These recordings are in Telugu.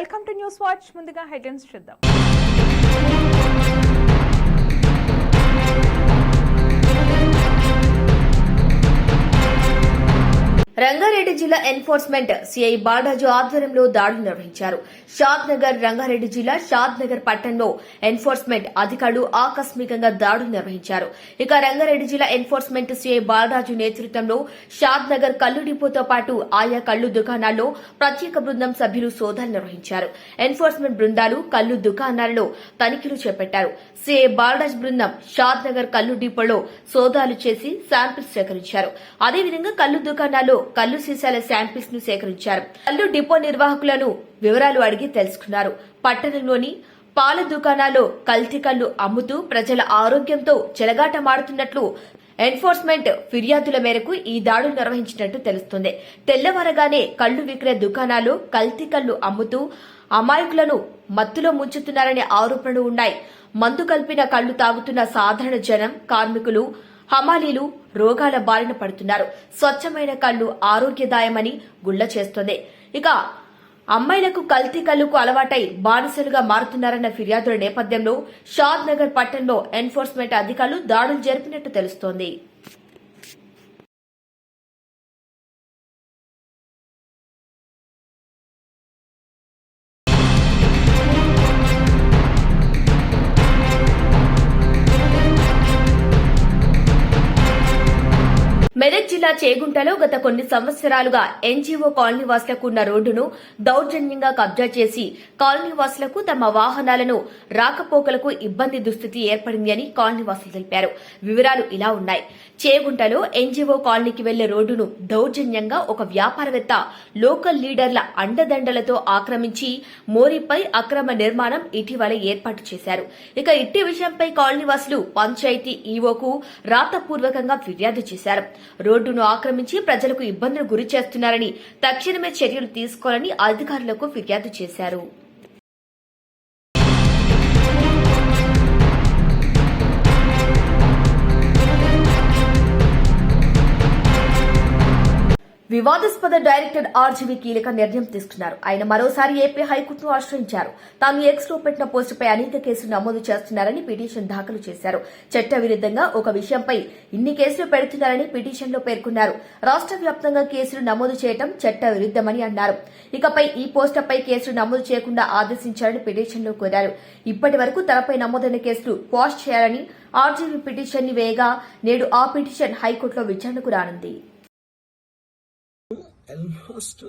Welcome to news watch. ముందుగా హెడ్లైన్స్ చూద్దాం. రంగారెడ్డి జిల్లా ఎన్ఫోర్స్మెంట్ సిఐ బాలాజు ఆధ్వర్యంలో దాడులు నిర్వహించారు. షాద్ నగర్ రంగారెడ్డి జిల్లా షాద్ నగర్ పట్టణంలో ఎన్ఫోర్స్మెంట్ అధికారులు ఆకస్మికంగా దాడులు నిర్వహించారు. ఇక రంగారెడ్డి జిల్లా ఎన్ఫోర్స్మెంట్ సిఐ బాలరాజు నేతృత్వంలో షాద్ నగర్ కల్లు డిపోతో పాటు ఆయా కళ్ళు దుకాణాల్లో ప్రత్యేక బృందం సభ్యులు సోదాలు నిర్వహించారు. ఎన్ఫోర్స్మెంట్ బృందాలు కళ్ళు దుకాణాలలో తనిఖీలు చేపట్టారు. సిఐ బాలరాజ్ బృందం షాద్ నగర్ కల్లు డిపోలో సోదాలు చేసి శాంపిల్స్ సేకరించారు. అదేవిధంగా కళ్ళు దుకాణాల్లో కల్లు సీసాల శాంపిల్స్ను సేకరించారు. కల్లు డిపో నిర్వాహకులను వివరాలు అడిగి తెలుసుకున్నారు. పట్టణంలోని పాల దుకాణాల్లో కల్తీ కళ్ళు అమ్ముతూ ప్రజల ఆరోగ్యంతో చెలగాటమాడుతున్నట్లు ఎన్ఫోర్స్మెంట్ ఫిర్యాదుల మేరకు ఈ దాడులు నిర్వహించినట్టు తెలుస్తుంది. తెల్లవారగానే కళ్ళు విక్రయ దుకాణాలు కల్తీ కళ్ళు అమ్ముతూ అమాయకులను మత్తులో ముంచుతున్నారనే ఆరోపణలు ఉన్నాయి. మందు కలిపిన కళ్ళు తాగుతున్న సాధారణ జనం కార్మికులు హమాలీలు రోగాల బారిన పడుతున్నారు. స్వచ్ఛమైన కళ్ళు ఆరోగ్యదాయమని గుళ్ళ చేస్తుంది. ఇక అమ్మాయిలకు కల్తీ కళ్ళుకు అలవాటై బానిసలుగా మారుతున్నారన్న ఫిర్యాదుల నేపథ్యంలో షాద్ నగర్ పట్టణంలో ఎన్ఫోర్స్మెంట్ అధికారులు దాడులు జరిపినట్టు తెలుస్తోంది. మెదక్ జిల్లా చేగుంటలో గత కొన్ని సంవత్సరాలుగా ఎన్జీఓ కాలనీవాసులకు ఉన్న రోడ్డును దౌర్జన్యంగా కబ్జా చేసి కాలనీవాసులకు తమ వాహనాలను రాకపోకలకు ఇబ్బంది దుస్థితి ఏర్పడింది అని తెలిపారు. వివరాలు ఇలా ఉన్నాయి. చేగుంటలో ఎన్జీఓ కాలనీకి వెళ్ళే రోడ్డును దౌర్జన్యంగా ఒక వ్యాపారవేత్త లోకల్ లీడర్ల అండదండలతో ఆక్రమించి మోరీపై అక్రమ నిర్మాణం ఇటీవల ఏర్పాటు చేశారు. ఇక ఇట్టి విషయంపై కాలనీవాసులు పంచాయతీ ఈవోకు రాతపూర్వకంగా ఫిర్యాదు చేశారు. రోడ్డును ఆక్రమించి ప్రజలకు ఇబ్బందులు గురి చేస్తున్నారని తక్షణమే చర్యలు తీసుకోవాలని అధికారులకు ఫిర్యాదు చేశారు. వివాదాస్పద డైరెక్టర్ ఆర్జీవీ కీలక నిర్ణయం తీసుకున్నారు. ఆయన మరోసారి ఏపీ హైకోర్టును ఆశ్రయించారు. తాను ఎక్స్లో పెట్టిన పోస్టుపై అనేక కేసులు నమోదు చేస్తున్నారని పిటిషన్ దాఖలు చేశారు. చట్ట విరుద్ధంగా ఒక విషయంపై ఇన్ని కేసులు పెడుతున్నారని పిటిషన్లో పేర్కొన్నారు. రాష్ట్ర వ్యాప్తంగా కేసులు నమోదు చేయడం చట్ట విరుద్దమని అన్నారు. ఇకపై ఈ పోస్టుపై కేసులు నమోదు చేయకుండా ఆదేశించారని పిటిషన్లో కోరారు. ఇప్పటి వరకు తనపై నమోదైన కేసులు క్వాష్ చేయాలని ఆర్జీవీ పిటిషన్ని వేయగా నేడు ఆ పిటిషన్ హైకోర్టులో విచారణకు రానుంది. ఆల్మోస్ట్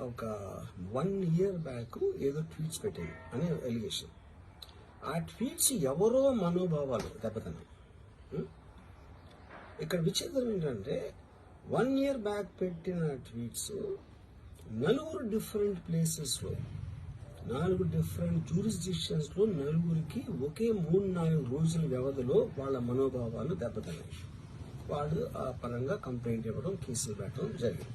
ఒక వన్ ఇయర్ బ్యాక్ ఏదో ట్వీట్స్ పెట్టాను అనే ఎలిగేషన్ ఆ ట్వీట్స్ ఎవరో మనోభావాలు దెబ్బతిన్నాయి. ఇక్కడ విచిత్రం ఏంటంటే వన్ ఇయర్ బ్యాక్ పెట్టిన ట్వీట్స్ నలుగురు డిఫరెంట్ ప్లేసెస్లో నాలుగు డిఫరెంట్ జూరిస్డిక్షన్స్లో నలుగురికి ఒకే మూడు నాలుగు రోజుల వ్యవధిలో వాళ్ళ మనోభావాలు దెబ్బతిన్నాయి. వాళ్ళు ఆ పరంగా కంప్లైంట్ ఇవ్వడం కేసులు పెట్టడం జరిగింది.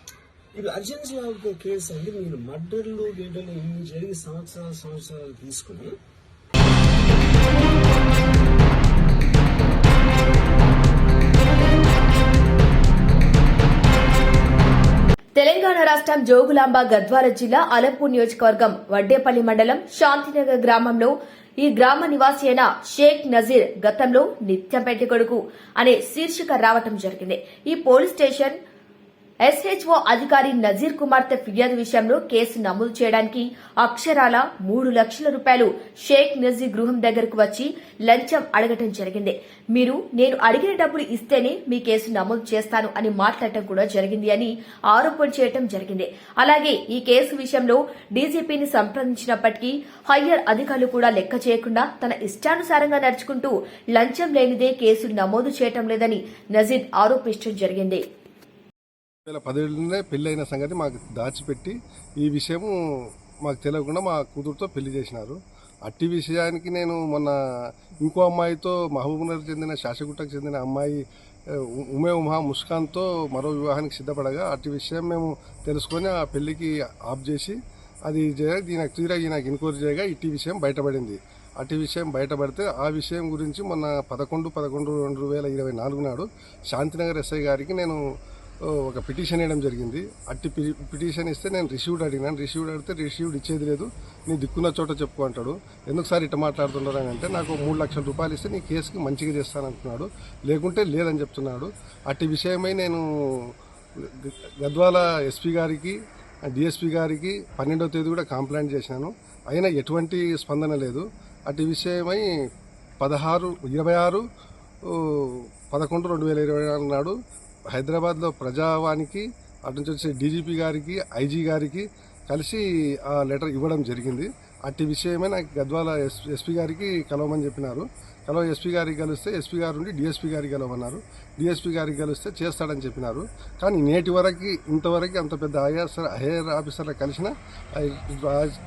మీరు అర్జెన్సీ ఆఫ్ కేసు అంటే మీరు మర్డర్లు గేడర్లు ఇన్ని జరిగి సంవత్సరాలు సంవత్సరాలు తీసుకుని తెలంగాణ రాష్ట్రం జోగులాంబ గద్వాల జిల్లా అలంపూర్ నియోజకవర్గం వడ్డేపల్లి మండలం శాంతినగర్ గ్రామంలో ఈ గ్రామ నివాసి అయిన షేక్ నజీర్ గతంలో నిత్యం పెట్టి కొడుకు అనే శీర్షిక రావటం జరిగింది. ఈ పోలీస్ స్టేషన్ ఎస్హెచ్ఓ అధికారి నజీర్ కుమార్తె ఫిర్యాదు విషయంలో కేసు నమోదు చేయడానికి అక్షరాల మూడు లక్షల రూపాయలు షేక్ నజీర్ గృహం దగ్గరకు వచ్చి లంచం అడగటం జరిగింది. మీరు నేను అడిగిన డబ్బులు ఇస్తేనే మీ కేసు నమోదు చేస్తాను అని మాట్లాడటం కూడా జరిగింది అని ఆరోపణ చేయటం జరిగింది. అలాగే ఈ కేసు విషయంలో డీజీపీని సంప్రదించినప్పటికీ హయ్యర్ అధికారులు కూడా లెక్క చేయకుండా తన ఇష్టానుసారంగా నడుచుకుంటూ లంచం లేనిదే కేసులు నమోదు చేయటం లేదని నజీర్ ఆరోపించడం జరిగింది. వేల పదిహేడులోనే పెళ్ళైన సంగతి మాకు దాచిపెట్టి ఈ విషయం మాకు తెలియకుండా మా కూతురుతో పెళ్ళి చేసినారు. అట్టి విషయానికి నేను మొన్న ఇంకో అమ్మాయితో మహబూబ్నగర్ చెందిన శాసగుట్టకు చెందిన అమ్మాయి ఉమే ఉమా ముస్కాన్తో మరో వివాహానికి సిద్ధపడగా అట్టి విషయం మేము తెలుసుకొని ఆ పెళ్ళికి ఆఫ్ చేసి అది చేయగా దీనికి తీరా ఈయనకు ఎంక్వైరీ చేయగా ఇట్టి విషయం బయటపడింది. అటు విషయం బయటపడితే ఆ విషయం గురించి మొన్న పదకొండు పదకొండు రెండు వేల ఇరవై నాలుగు నాడు శాంతినగర్ ఎస్ఐ గారికి నేను ఒక పిటిషన్ వేయడం జరిగింది. అట్టి పిటిషన్ ఇస్తే నేను రిసీవ్డ్ అడిగినాను రిసీవ్డ్ అడిగితే రిసీవ్డ్ ఇచ్చేది లేదు. నీ దిక్కున్న చోట చెప్పుకో అంటాడు. ఎందుకు సార్ ఇట్ట మాట్లాడుతున్నారు? అని అంటే నాకు మూడు లక్షల రూపాయలు ఇస్తే నీ కేసుకి మంచిగా చేస్తానంటున్నాడు లేకుంటే లేదని చెప్తున్నాడు. అట్టి విషయమై నేను గద్వాల ఎస్పీ గారికి డిఎస్పీ గారికి పన్నెండవ తేదీ కూడా కంప్లైంట్ చేశాను. అయినా ఎటువంటి స్పందన లేదు. అట్టి విషయమై పదహారు ఇరవై ఆరు పదకొండు రెండు వేల ఇరవై నాడు హైదరాబాద్లో ప్రజావానికి అటు నుంచి వచ్చే డీజీపీ గారికి ఐజీ గారికి కలిసి ఆ లెటర్ ఇవ్వడం జరిగింది. అట్టి విషయమే నాకు గద్వాల ఎస్ ఎస్పీ గారికి కలవమని చెప్పినారు. కలవ ఎస్పీ గారికి కలిస్తే ఎస్పీ గారు నుండి డిఎస్పీ గారికి కలవన్నారు డిఎస్పీ గారికి కలిస్తే చేస్తాడని చెప్పినారు. కానీ నేటి వరకు ఇంతవరకు అంత పెద్ద ఐఆర్ హైయర్ ఆఫీసర్లు కలిసిన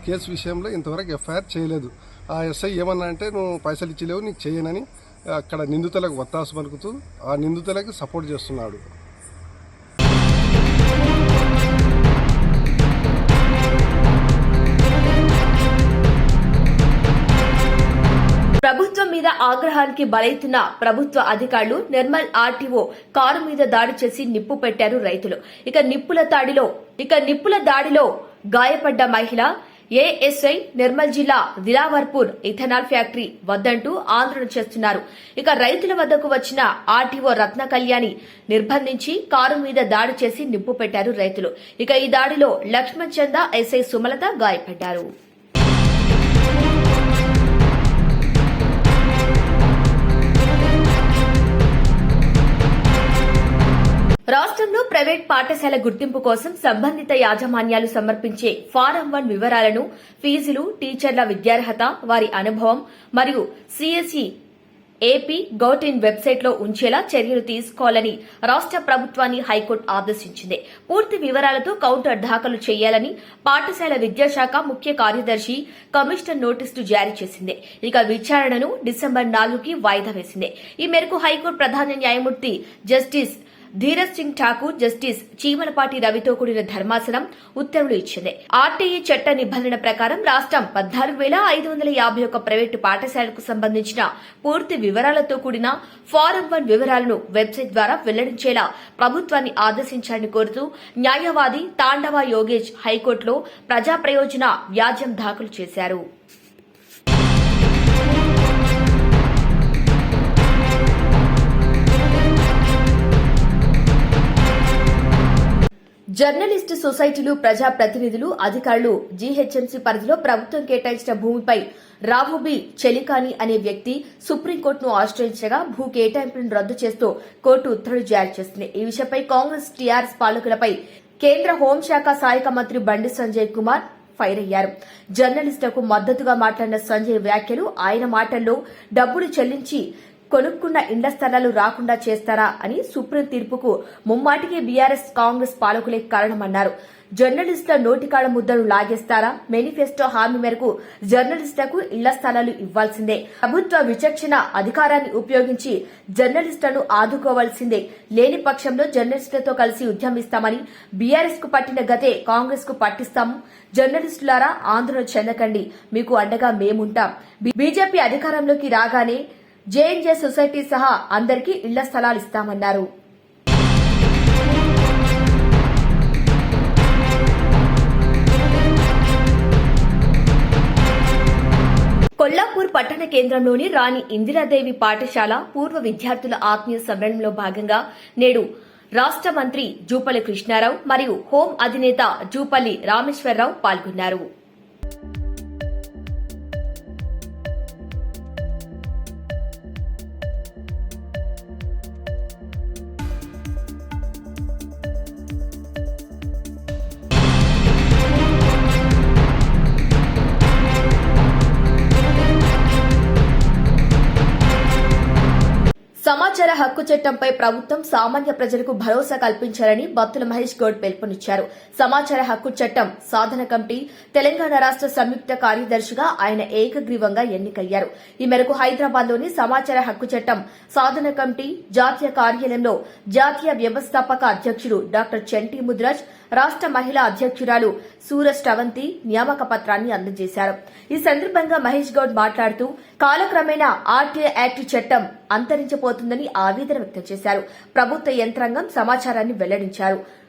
కేసు విషయంలో ఇంతవరకు ఎఫ్ఐఆర్ చేయలేదు. ఆ ఎస్ఐ ఏమన్నా అంటే నువ్వు పైసలు ఇచ్చలేవు నీకు చేయనని అక్కడ నిందితులకు ఒత్తాసు పలుకుతూ ఆ నిందితులకు సపోర్ట్ చేస్తున్నాడు. ప్రభుత్వం మీద ఆగ్రహానికి బలైతున్న ప్రభుత్వ అధికారులు నిర్మల్ ఆర్టీఓ కారు మీద దాడి చేసి నిప్పు పెట్టారు రైతులు. ఇక నిప్పుల దాడిలో ఇక నిప్పుల దాడిలో గాయపడ్డ మహిళ ఏఎస్ఐ నిర్మల్ జిల్లా దిలావర్పూర్ ఇథనాల్ ఫ్యాక్టరీ వద్దంటూ ఆందోళన చేస్తున్నారు. ఇక రైతుల వద్దకు వచ్చిన ఆర్టీఓ రత్న కళ్యాణి నిర్బంధించి కారు మీద దాడి చేసి నిప్పు పెట్టారు రైతులు. ఇక ఈ దాడిలో లక్ష్మణ్ చంద ఎస్ఐ సుమలత గాయపడ్డారు. రాష్ట్రంలో ప్రైవేట్ పాఠశాల గుర్తింపు కోసం సంబంధిత యాజమాన్యాలు సమర్పించే ఫారం వన్ వివరాలను ఫీజులు టీచర్ల విద్యార్హత వారి అనుభవం మరియు సిఎస్ఈ ఏపీ గౌట్ ఇన్ వెబ్సైట్లో ఉంచేలా చర్యలు తీసుకోవాలని రాష్ట్ర ప్రభుత్వాన్ని హైకోర్టు ఆదేశించింది. పూర్తి వివరాలతో కౌంటర్ దాఖలు చేయాలని పాఠశాల విద్యాశాఖ ముఖ్య కార్యదర్శి కమిషనర్ నోటీసులు జారీ చేసింది. ఇక విచారణను డిసెంబర్ నాలుగుకి వాయిదా వేసింది. ఈ మేరకు హైకోర్టు ప్రధాన న్యాయమూర్తి జస్టిస్ ధీరజ్ సింగ్ ఠాకూర్ జస్టిస్ చీమలపాటి రవితో కూడిన ధర్మాసనం ఉత్తర్వులు ఇచ్చింది. ఆర్టీఈ చట్ట నిబంధన ప్రకారం రాష్ట్రం పద్నాలుగు వేల ఐదు వందల యాభై ఒక్క ప్రైవేటు పాఠశాలకు సంబంధించిన పూర్తి వివరాలతో కూడిన ఫారం వన్ వివరాలను వెబ్సైట్ ద్వారా వెల్లడించేలా ప్రభుత్వాన్ని ఆదేశించాలని కోరుతూ న్యాయవాది తాండవ యోగేష్ హైకోర్టులో ప్రజా ప్రయోజన వ్యాజ్యం దాఖలు చేశారు. జర్నలిస్ట్ సొసైటీలు ప్రజా ప్రతినిధులు అధికారులు జీహెచ్ఎంసీ పరిధిలో ప్రభుత్వం కేటాయించిన భూమిపై రావుబి చెలికాని అనే వ్యక్తి సుప్రీంకోర్టును ఆశ్రయించగా భూ కేటాయింపులను రద్దు చేస్తూ కోర్టు ఉత్తర్వులు జారీ చేసింది. ఈ విషయంపై కాంగ్రెస్ టీఆర్ఎస్ పాలకులపై కేంద్ర హోంశాఖ సహాయక మంత్రి బండి సంజయ్ కుమార్ ఫైర్ అయ్యారు. జర్నలిస్టులకు మద్దతుగా మాట్లాడిన సంజయ్ వ్యాఖ్యలు ఆయన మాటల్లో డబ్బులు చెల్లించి కొనుక్కున్న ఇండ్ల స్థలాలు రాకుండా చేస్తారా అని సుప్రీం తీర్పుకు ముమ్మాటికి బీఆర్ఎస్ కాంగ్రెస్ పాలకులే కారణమన్నారు. జర్నలిస్టుల నోటికాడ ముద్దను లాగేస్తారా? మేనిఫెస్టో హామీ మేరకు జర్నలిస్టులకు ఇళ్ళ స్థలాలు ఇవ్వాల్సిందే. ప్రభుత్వ విచక్షణ అధికారాన్ని ఉపయోగించి జర్నలిస్టులను ఆదుకోవాల్సిందే. లేని పక్షంలో జర్నలిస్టులతో కలిసి ఉద్యమిస్తామని బీఆర్ఎస్కు పట్టిన గతే కాంగ్రెస్కు పట్టిస్తాము. జర్నలిస్టులారా ఆందోళన చెందకండి. మీకు అండగా మేముంటాం. బీజేపీ అధికారంలోకి రాగానే జేఎన్జే సొసైటీ సహా అందరికీ ఇళ్ళ స్థలాలు ఇస్తామన్నారు. కొల్లాపూర్ పట్టణ కేంద్రంలోని రాణి ఇందిరాదేవి పాఠశాల పూర్వ విద్యార్థుల ఆత్మీయ సమ్మేళనంలో భాగంగా నేడు రాష్ట్ర మంత్రి జూపల్లి కృష్ణారావు మరియు హోం అధినేత జూపల్లి రామేశ్వరరావు పాల్గొన్నారు. సమాచార హక్కు చట్టంపై ప్రభుత్వం సామాన్య ప్రజలకు భరోసా కల్పించాలని బత్తుల మహేష్ గౌడ్ పిలుపునిచ్చారు. సమాచార హక్కు చట్టం సాధన కమిటీ తెలంగాణ రాష్ట్ర సంయుక్త కార్యదర్శిగా ఆయన ఏకగ్రీవంగా ఎన్నికయ్యారు. ఈ మేరకు హైదరాబాద్లోని సమాచార హక్కు చట్టం సాధన కమిటీ జాతీయ కార్యాలయంలో జాతీయ వ్యవస్థాపక అధ్యక్షుడు డాక్టర్ చెంటి ముద్రాజ్ రాష్ట్ర మహిళా అధ్యక్షురాలు సూరజ్ స్టవంతి నియామక పత్రాన్ని అందజేశారు. ఈ సందర్భంగా మహేష్ గౌడ్ మాట్లాడుతూ కాలక్రమేణా ఆర్టీఐ యాక్ట్ చట్టం అంతరించిపోతుందని ఆవేదన వ్యక్తం చేశారు. ప్రభుత్వ యంత్రాంగం సమాచారాన్ని వెల్లడించారు.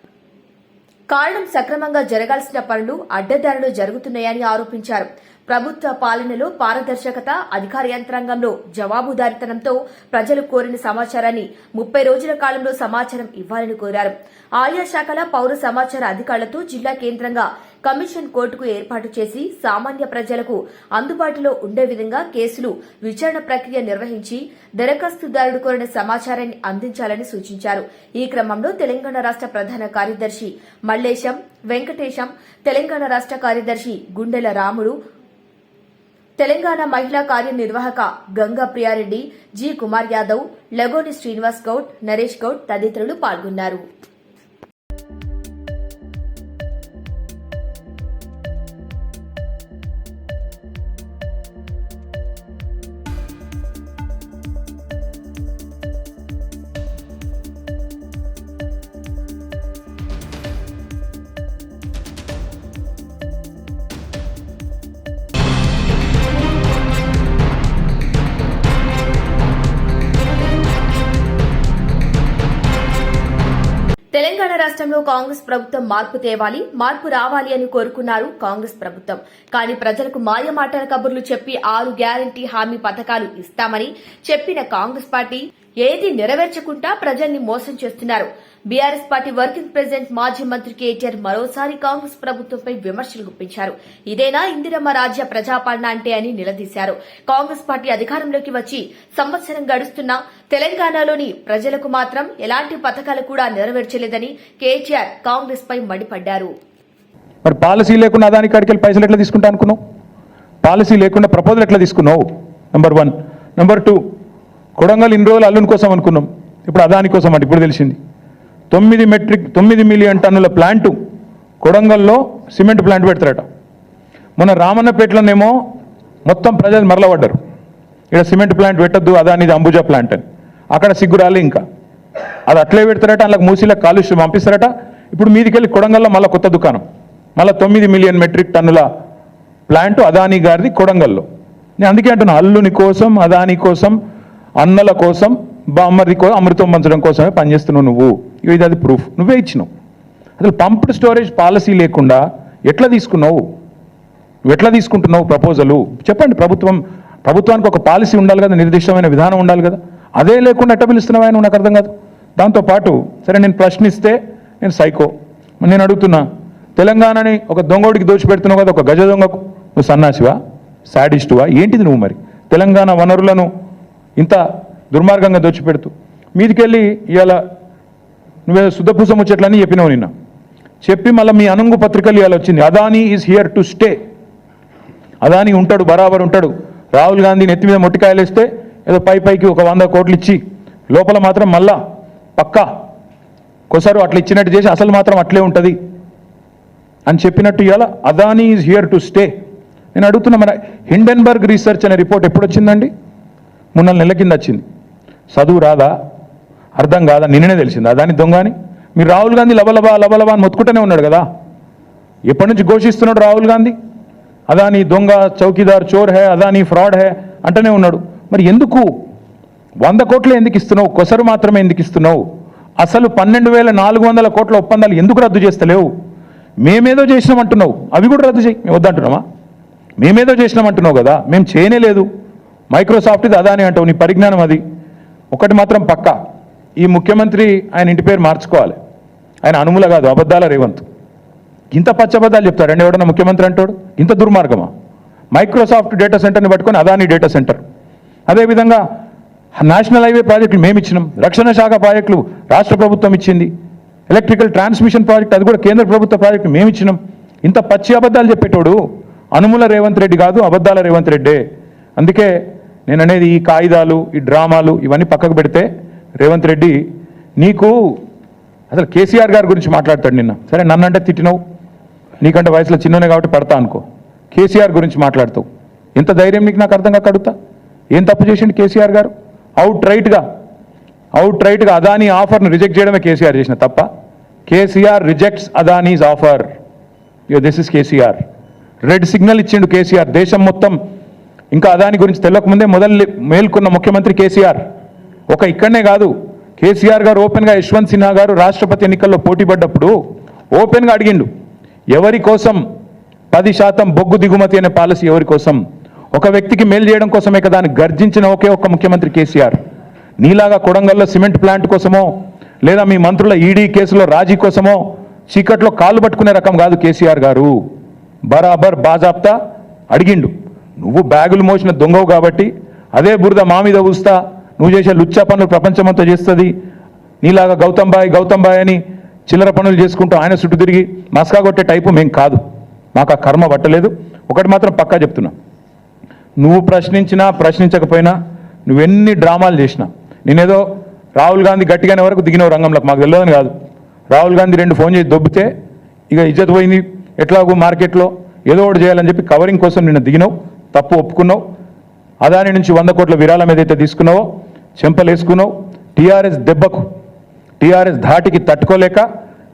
కారణం సక్రమంగా జరగాల్సిన పనులు అడ్డదారులు జరుగుతున్నాయని ఆరోపించారు. ప్రభుత్వ పాలనలో పారదర్శకత అధికార యంత్రాంగంలో జవాబుదారితనంతో ప్రజలు కోరిన సమాచారాన్ని ముప్పై రోజుల కాలంలో సమాచారం ఇవ్వాలని కోరారు. ఆయా శాఖల పౌర సమాచార అధికారులతో జిల్లా కేంద్రంగా కమిషన్ కోర్టుకు ఏర్పాటు చేసి సామాన్య ప్రజలకు అందుబాటులో ఉండే విధంగా కేసులు విచారణ ప్రక్రియ నిర్వహించి దరఖాస్తుదారుడు కోరిన సమాచారాన్ని అందించాలని సూచించారు. ఈ క్రమంలో తెలంగాణ రాష్ట్ర ప్రధాన కార్యదర్శి మల్లేశం వెంకటేశం తెలంగాణ రాష్ట్ర కార్యదర్శి గుండెల రాముడు తెలంగాణ మహిళా కార్యనిర్వాహక గంగా ప్రియారెడ్డి జి. కుమార్ యాదవ్ లగోని శ్రీనివాస్ గౌడ్ నరేష్ గౌడ్ తదితరులు పాల్గొన్నారు. తెలంగాణ రాష్ట్రంలో కాంగ్రెస్ ప్రభుత్వం మార్పు తేవాలి మార్పు రావాలి అని కోరుకున్నారు కాంగ్రెస్ ప్రభుత్వం. కానీ ప్రజలకు మాయ మాటల కబుర్లు చెప్పి ఆరు గ్యారంటీ హామీ పథకాలు ఇస్తామని చెప్పిన కాంగ్రెస్ పార్టీ ఏది నెరవేర్చకుండా ప్రజల్ని మోసం చేస్తున్నారు. బీఆర్ఎస్ పార్టీ వర్కింగ్ ప్రెసిడెంట్ మాజీ మంత్రి కేటీఆర్ మరోసారి కాంగ్రెస్ ప్రభుత్వంపై విమర్శలు గుప్పించారు. ఇదేనా ఇందిరమ్మ రాజ్య ప్రజాపాలన అంటే అని నిలదీశారు. కాంగ్రెస్ పార్టీ అధికారంలోకి వచ్చి సంవత్సరం గడుస్తున్నా తెలంగాణలోని ప్రజలకు మాత్రం ఎలాంటి పథకాలు కూడా నెరవేర్చలేదని కేటీఆర్ కాంగ్రెస్ పై మండిపడ్డారు. మరి పాలసీ లేకుండా దానికి కాడికి వెళ్ళి పైసలు ఎట్లా తీసుకుంటా అనుకున్నావు? పాలసీ లేకుండా ప్రపోజల్ ఎట్లా తీసుకున్నావు? Number one number two Kodangal ఇన్ని రోజులు అల్లుని కోసం అనుకున్నాం. ఇప్పుడు అదాని కోసం అంటే ఇప్పుడు తెలిసింది. తొమ్మిది మెట్రిక్ తొమ్మిది మిలియన్ టన్నుల ప్లాంటు కొడంగల్లో సిమెంట్ ప్లాంట్ పెడతారట. మొన్న రామన్నపేటలోనేమో మొత్తం ప్రజలు మరలబడ్డారు. ఇక్కడ సిమెంట్ ప్లాంట్ పెట్టద్దు అదానిది అంబుజా ప్లాంట్ అని. అక్కడ సిగ్గురాలి ఇంకా. అది అట్లే పెడతారట అందులో మూసీలకు కాలుష్యం పంపిస్తారట. ఇప్పుడు మీదికెళ్ళి కొడంగల్లో మళ్ళీ కొత్త దుకాణం. మళ్ళీ తొమ్మిది మిలియన్ మెట్రిక్ టన్నుల ప్లాంట్ అదానీ గారిది కొడంగల్లో. నేను అందుకే అంటున్నా అల్లుని కోసం అదాని కోసం అన్నల కోసం బామ్మది కోసం అమృతం పంచడం కోసమే పనిచేస్తున్నావు నువ్వు. ఇది అది ప్రూఫ్ నువ్వే ఇచ్చినావు. అసలు పంప్డ్ స్టోరేజ్ పాలసీ లేకుండా ఎట్లా తీసుకున్నావు? నువ్వు ఎట్లా తీసుకుంటున్నావు ప్రపోజలు చెప్పండి ప్రభుత్వం. ప్రభుత్వానికి ఒక పాలసీ ఉండాలి కదా నిర్దిష్టమైన విధానం ఉండాలి కదా. అదే లేకుండా ఎట్ట పిలుస్తున్నావా నాకు అర్థం కాదు. దాంతోపాటు సరే నేను ప్రశ్నిస్తే నేను సైకో నేను అడుగుతున్నా తెలంగాణని ఒక దొంగోడికి దోచిపెడుతున్నావు కదా ఒక గజ దొంగకు. నువ్వు సన్నాసివా? శాడిస్టువా ఏంటిది నువ్వు మరి? తెలంగాణ వనరులను ఇంత దుర్మార్గంగా దోచిపెడుతూ మీదికెళ్ళి ఇవాళ నువ్వే శుద్ధపూసం వచ్చేట్లని చెప్పినావు నిన్న. చెప్పి మళ్ళీ మీ అనుంగు పత్రికలు ఇవాళ వచ్చింది. Adani is here to stay Adani ఉంటాడు బరాబర్ ఉంటాడు. రాహుల్ గాంధీ నెత్తి మీద మొట్టికాయలు వేస్తే ఏదో పై పైకి ఒక వంద కోట్లు ఇచ్చి లోపల మాత్రం మళ్ళా పక్కా ఒకసారి అట్లా ఇచ్చినట్టు చేసి అసలు మాత్రం అట్లే ఉంటుంది అని చెప్పినట్టు ఇవాళ Adani is here to stay నేను అడుగుతున్నా మన హిండెన్బర్గ్ రీసెర్చ్ అనే రిపోర్ట్ ఎప్పుడు వచ్చిందండి? మూడు నాలుగు నెలల కింద వచ్చింది. చదువు రాదా? అర్థం కాదా? నిన్ననే తెలిసింది? దాని దొంగ అని మీరు రాహుల్ గాంధీ లబలబా లబలబా అని మొత్తుకుంటూనే ఉన్నాడు కదా? ఎప్పటి నుంచి ఘోషిస్తున్నాడు రాహుల్ గాంధీ? అదాని దొంగ చౌకీదార్ చోర్ హే అదాని ఫ్రాడ్ హే అంటూనే ఉన్నాడు. మరి ఎందుకు? వంద కోట్లు ఎందుకు ఇస్తున్నావు? కొసరు మాత్రమే ఎందుకు ఇస్తున్నావు? అసలు పన్నెండు వేల నాలుగు వందల కోట్ల ఒప్పందాలు ఎందుకు రద్దు చేస్తలేవు? మేమేదో చేసినామంటున్నావు. అవి కూడా రద్దు చేయి. మేము వద్దంటున్నామా? మేమేదో చేసినామంటున్నావు కదా? మేము చేయనే లేదు. మైక్రోసాఫ్ట్ ఇది అదాని అంటావు. నీ పరిజ్ఞానం అది. ఒకటి మాత్రం పక్కా. ఈ ముఖ్యమంత్రి ఆయన ఇంటి పేరు మార్చుకోవాలి. ఆయన అనుముల కాదు అబద్ధాల రేవంత్. ఇంత పచ్చబద్ధాలు చెప్తాడండి ఎవడన్నా ముఖ్యమంత్రి అంటాడు? ఇంత దుర్మార్గమా? మైక్రోసాఫ్ట్ డేటా సెంటర్ని పట్టుకొని అదాని డేటా సెంటర్. అదేవిధంగా నేషనల్ హైవే ప్రాజెక్టులు మేము ఇచ్చినాం. రక్షణ శాఖ ప్రాజెక్టులు రాష్ట్ర ప్రభుత్వం ఇచ్చింది. ఎలక్ట్రికల్ ట్రాన్స్మిషన్ ప్రాజెక్ట్ అది కూడా కేంద్ర ప్రభుత్వ ప్రాజెక్టు మేము ఇచ్చినాం. ఇంత పచ్చి అబద్ధాలు చెప్పేటోడు అనుముల రేవంత్ రెడ్డి కాదు అబద్ధాల రేవంత్ రెడ్డే. అందుకే నేను అనేది ఈ కాగితాలు ఈ డ్రామాలు ఇవన్నీ పక్కకు పెడితే రేవంత్ రెడ్డి నీకు అసలు కేసీఆర్ గారి గురించి మాట్లాడతాడు నిన్న. సరే నన్నంటే తిట్టినావు. నీకంటే వయసులో చిన్ననే కాబట్టి పెడతా అనుకో. కేసీఆర్ గురించి మాట్లాడతావు. ఎంత ధైర్యం నీకు నాకు అర్థం కడుగుతా ఏం తప్పు చేసిండు కేసీఆర్ గారు? అవుట్ రైట్గా అవుట్ రైట్గా అదానీ ఆఫర్ను రిజెక్ట్ చేయడమే కేసీఆర్ చేసిన తప్ప KCR rejects Adani's offer. Yo this is KCR. Red signal ఇచ్చిండు కేసీఆర్. దేశం మొత్తం ఇంకా అదాని గురించి తెలియకముందే మొదలు మేల్కొన్న ముఖ్యమంత్రి కేసీఆర్. ఒక ఇక్కడనే కాదు. కేసీఆర్ గారు ఓపెన్గా యశ్వంత్ సిన్హా గారు రాష్ట్రపతి ఎన్నికల్లో పోటీ పడ్డప్పుడు ఓపెన్గా అడిగిండు ఎవరి కోసం పది శాతం బొగ్గు దిగుమతి అనే పాలసీ ఎవరి కోసం? ఒక వ్యక్తికి మేలు చేయడం కోసమే కదా అని గర్జించిన ఒకే ఒక్క ముఖ్యమంత్రి కేసీఆర్. నీలాగా కొడంగల్లో సిమెంట్ ప్లాంట్ కోసమో లేదా మీ మంత్రుల ఈడీ కేసులో రాజీ కోసమో చీకట్లో కాళ్ళు పట్టుకునే రకం కాదు కేసీఆర్ గారు. బరాబర్ బాజాప్తా అడిగిండు నువ్వు బ్యాగులు మోసిన దొంగవు కాబట్టి అదే బురద మా మీద ఊస్తా నువ్వు చేసే లుచ్చా పనులు ప్రపంచమంతా చేస్తుంది. నీలాగా గౌతమ్ బాయ్ గౌతమ్ బాయ్ అని చిల్లర పనులు చేసుకుంటూ ఆయన చుట్టూ తిరిగి మస్కా కొట్టే టైపు మేము కాదు. మాకు ఆ కర్మ పట్టలేదు. ఒకటి మాత్రం పక్కా చెప్తున్నా. నువ్వు ప్రశ్నించినా ప్రశ్నించకపోయినా నువ్వెన్ని డ్రామాలు చేసినా నేనేదో రాహుల్ గాంధీ గట్టిగానే వరకు దిగినవు రంగంలోకి. మాకు తెలియదని కాదు. రాహుల్ గాంధీ రెండు ఫోన్ చేసి దొబ్బితే ఇక ఇజ్జత్ పోయింది. ఎట్లాగో మార్కెట్లో ఏదో ఒకటి చేయాలని చెప్పి కవరింగ్ కోసం నిన్న దిగినావు. తప్పు ఒప్పుకున్నావు. అదాని నుంచి వంద కోట్ల విరాళం ఏదైతే తీసుకున్నావో చెంపలేసుకున్నావు టీఆర్ఎస్ దెబ్బకు టీఆర్ఎస్ ధాటికి తట్టుకోలేక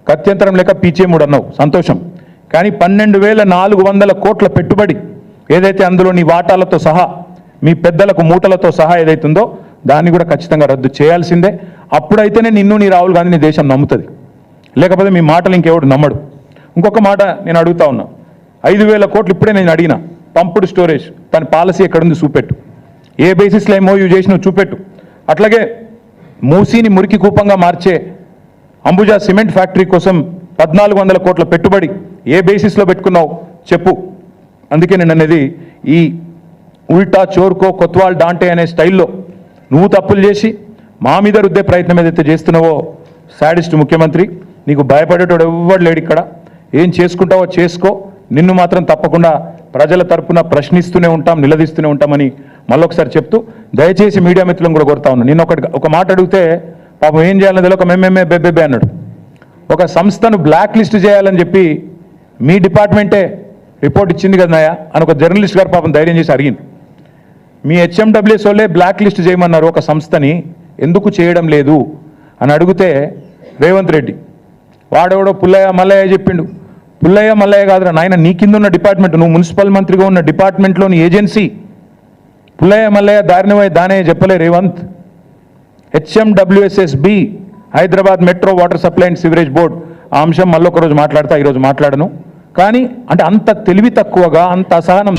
కత్యంతరం లేక పీచేముడు అన్నావు సంతోషం. కానీ పన్నెండు వేల నాలుగు వందల కోట్ల పెట్టుబడి ఏదైతే అందులో నీ వాటాలతో సహా మీ పెద్దలకు మూటలతో సహా ఏదైతుందో దాన్ని కూడా ఖచ్చితంగా రద్దు చేయాల్సిందే. అప్పుడైతేనే నిన్ను నీ రాహుల్ గాంధీని దేశం నమ్ముతుంది. లేకపోతే మీ మాటలు ఇంకెవడు నమ్మడు. ఇంకొక మాట నేను అడుగుతా ఉన్నా. ఐదు వేల కోట్లు ఇప్పుడే నేను అడిగినా. పంపుడు స్టోరేజ్ దాని పాలసీ ఎక్కడుంది చూపెట్టు. ఏ బేసిస్లో ఎంఓయూ చేసినావు చూపెట్టు. అట్లాగే మూసీని మురికి కూపంగా మార్చే అంబుజా సిమెంట్ ఫ్యాక్టరీ కోసం పద్నాలుగు వందల కోట్ల పెట్టుబడి ఏ బేసిస్లో పెట్టుకున్నావు చెప్పు. అందుకే నేను అనేది ఈ ఉల్టా చోర్కో కొత్వాల్ డాంటే అనే స్టైల్లో నువ్వు తప్పులు చేసి మా మీద రుద్దే ప్రయత్నం ఏదైతే చేస్తున్నావో శాడిస్ట్ ముఖ్యమంత్రి నీకు భయపడేటోడు ఎవ్వడు లేడు ఇక్కడ. ఏం చేసుకుంటావో చేసుకో. నిన్ను మాత్రం తప్పకుండా ప్రజల తరపున ప్రశ్నిస్తూనే ఉంటాం నిలదీస్తూనే ఉంటామని మళ్ళొకసారి చెప్తూ దయచేసి మీడియా మిత్రులను కూడా కోరుతా ఉన్నాను నేను ఒకటి ఒక మాట అడిగితే పాపం ఏం చేయాలని తెలియక మేమేమే బెబ్బెబ్బే అన్నాడు. ఒక సంస్థను బ్లాక్ లిస్ట్ చేయాలని చెప్పి మీ డిపార్ట్మెంటే రిపోర్ట్ ఇచ్చింది కదా నాయా అని ఒక జర్నలిస్ట్ గారు పాపం ధైర్యం చేసి అడిగింది. మీ హెచ్ఎండబ్ల్యూఎస్ వాళ్ళే బ్లాక్ లిస్ట్ చేయమన్నారు ఒక సంస్థని ఎందుకు చేయడం లేదు అని అడిగితే రేవంత్ రెడ్డి. వాడెవడో పుల్లయ్య మల్లయ్య చెప్పిండు. పుల్లయ్య మల్లయ్య కాదురా నాయన నీ కింద ఉన్న డిపార్ట్మెంట్ నువ్వు మున్సిపల్ మంత్రిగా ఉన్న డిపార్ట్మెంట్లోని ఏజెన్సీ. పుల్లయ్య మల్లయ్య దారిని దానే చెప్పలే Revanth. HMWSSB Hyderabad metro water supply and sewerage board ఆ అంశం మళ్ళీ ఒకరోజు మాట్లాడతా ఈరోజు మాట్లాడను. కానీ అంటే అంత తెలివి తక్కువగా అంత అసహనం